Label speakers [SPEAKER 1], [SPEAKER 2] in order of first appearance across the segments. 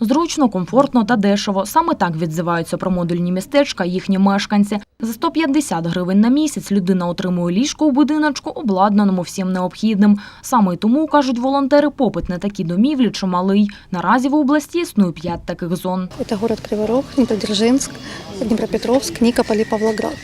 [SPEAKER 1] Зручно, комфортно та дешево. Саме так відзиваються про модульні містечка їхні мешканці. За 150 гривень на місяць людина отримує ліжко у будиночку, обладнаному всім необхідним. Саме тому, кажуть волонтери, попит на такі домівлі чималий. Наразі в області існує п'ять таких зон.
[SPEAKER 2] Это город Кривой Рог, Днепродзержинск, Днепропетровск, Никополь Павлоград.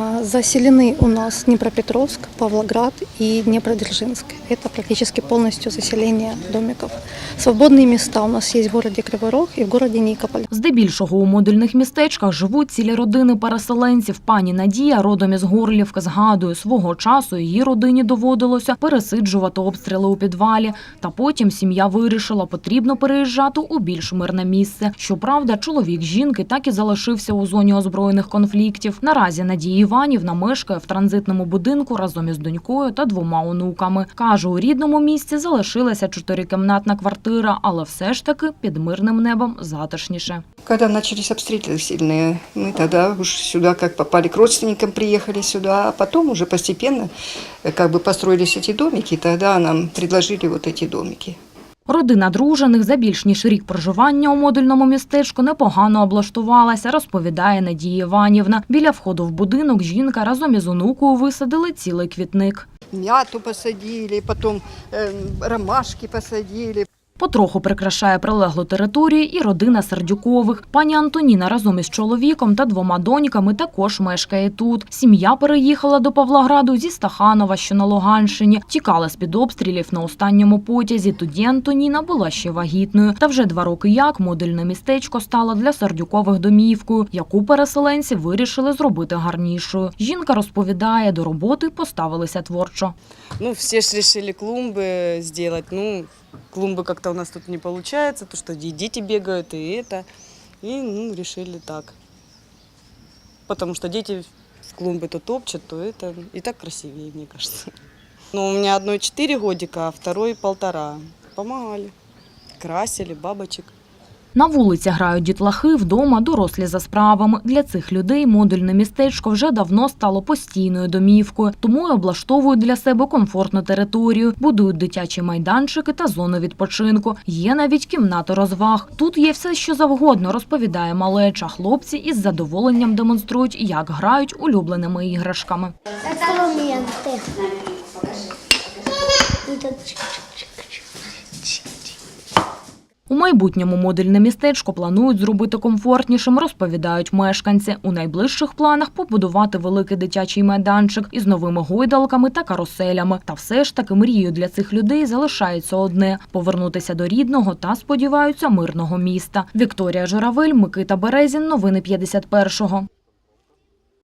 [SPEAKER 2] А, Заселены у нас Днепропетровск, Павлоград и Днепродзержинск. Это практически полностью заселение домиков. Свободные места у нас есть в городе Кривой Рог и в городе Никополь.
[SPEAKER 1] Здебільшого у модульних містечках живуть цілі родини переселенців. Пані Надія, родом із Горлівки, згадує, свого часу її родині доводилося пересиджувати обстріли у підвалі. Та потім сім'я вирішила, потрібно переїжджати у більш мирне місце. Щоправда, чоловік жінки так і залишився у зоні озброєних конфліктів. Наразі Надія Іванівна мешкає в транзитному будинку разом із донькою та двома онуками. Каже, у рідному місці залишилася чотирикімнатна квартира, але все ж таки під мирним небом затишніше.
[SPEAKER 3] Когда начались обстрелы сильные, мы тогда уж сюда как попали к родственникам, приехали сюда, а потом уже постепенно э, как бы построились эти домики, и тогда нам предложили вот эти домики.
[SPEAKER 1] Родина дружених за більш ніж рік проживання у модульному містечку непогано облаштувалася, розповідає Надія Іванівна. Біля входу в будинок жінка разом із онукою висадили цілий квітник.
[SPEAKER 3] Мяту посадили, потом э, ромашки посадили.
[SPEAKER 1] Потроху прикрашає прилеглу територію і родина Сердюкових. Пані Антоніна разом із чоловіком та двома доньками також мешкає тут. Сім'я переїхала до Павлограду зі Стаханова, що на Луганщині. Тікала з-під обстрілів на останньому потязі. Тоді Антоніна була ще вагітною. Та вже два роки як модульне містечко стало для Сердюкових домівкою, яку переселенці вирішили зробити гарнішою. Жінка розповідає, до роботи поставилися творчо.
[SPEAKER 4] Ну, все ж решили клумбы сделать. Ну, клумбы как-то у нас тут не получается, то что и дети бегают, и это. И ну, решили так. Потому что дети в клумбы то топчат, то это. И так красивее, мне кажется. Ну, у меня одной 4 годика, а второй полтора. Помогали. Красили бабочек.
[SPEAKER 1] На вулиці грають дітлахи, вдома дорослі за справами. Для цих людей модульне містечко вже давно стало постійною домівкою, тому й облаштовують для себе комфортну територію, будують дитячі майданчики та зони відпочинку. Є навіть кімнати розваг. Тут є все, що завгодно, розповідає малеча. Хлопці із задоволенням демонструють, як грають улюбленими іграшками.
[SPEAKER 5] Инструменты.
[SPEAKER 1] Майбутньому модульне містечко планують зробити комфортнішим, розповідають мешканці. У найближчих планах побудувати великий дитячий майданчик із новими гойдалками та каруселями. Та все ж таки мрією для цих людей залишається одне повернутися до рідного та сподіваються мирного міста. Вікторія Журавель, Микита Березін. Новини 51-го.